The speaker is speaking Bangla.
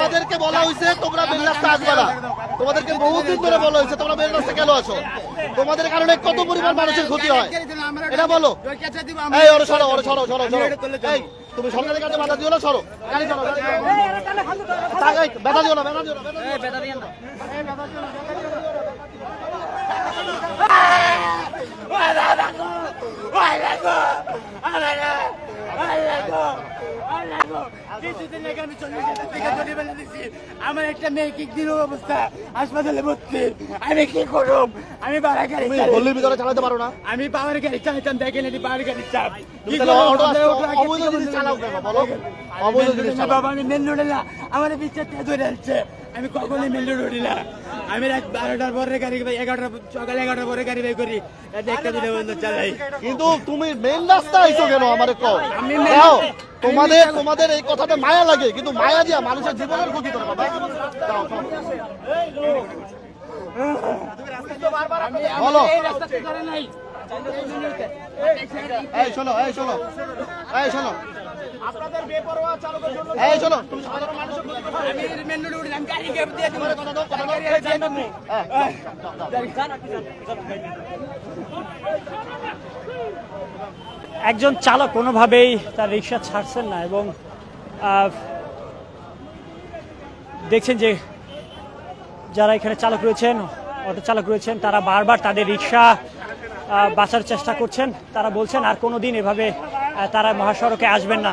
তাদেরকে বলা হয়েছে, তোমরা বেল রাস্তা আসবে না। তোমাদেরকে বহুদিন ধরে বলা হয়েছে, তোমরা বেল রাস্তা কেন আছো তোমাদের কারণে কত পরিমাণ মানুষের ক্ষতি হয়? এটা বলো। এই সরো সরো সরো সরো। এই, তুমি সরকারের কাছে বাধা দিও না, সরো। গাড়ি দিও না দিও না দিও না। কিছুদিন আগে আমি চল্লিশ হাজার টাকা জরিমানা দিছি আমার একটা মেয়ে কি দিল অবস্থা? হাসপাতালে ভর্তি। আমি কি করব আমি বাড়া গাড়ি গল্লির ভিতরে চালাতে পারো না। আমি পাওয়ার গাড়ি চালাইতাম দেখেন এটি পাওয়ার গাড়ি চাপ। বাবা আমি মেন রোডে না আমার বিচারটা ধরে আসছে। আমি কখনোই মেন রোড উঠি না। আমি রাত বারোটার পরে গাড়ি এগারোটার সকালে এগারোটার পরে গাড়ি বের করি। একটা দুটো বন্ধ চালাই। কিন্তু তুমি মেন রাস্তা আইছো কেন আমারে আমি তোমাদের তোমাদের এই কথাতে মায়া লাগে কিন্তু মায়া দিয়া মানুষের জীবনের ক্ষতি করে বাবা। দাও, দাও। আমি বলো। এই রাস্তাতে ধরে নাই এই শোনো। এই শোনো এই শোনো এই শোনো। তুমি সাধারণ মানুষের আমি মেন রোডে উঠলাম গাড়ি গ্যাপ দিয়ে দিব। কথা দাও, কথা গাড়ি আর না হ্যাঁ, দাও, দাও, দাও। একজন চালক কোনোভাবেই তার রিক্সা ছাড়ছেন না এবং দেখছেন যে যারা এখানে চালক রয়েছেন, অটো চালক রয়েছেন, তারা বারবার তাদের রিক্সা বাঁচার চেষ্টা করছেন। তারা বলছেন, আর কোনো দিন এভাবে তারা মহাসড়কে আসবেন না।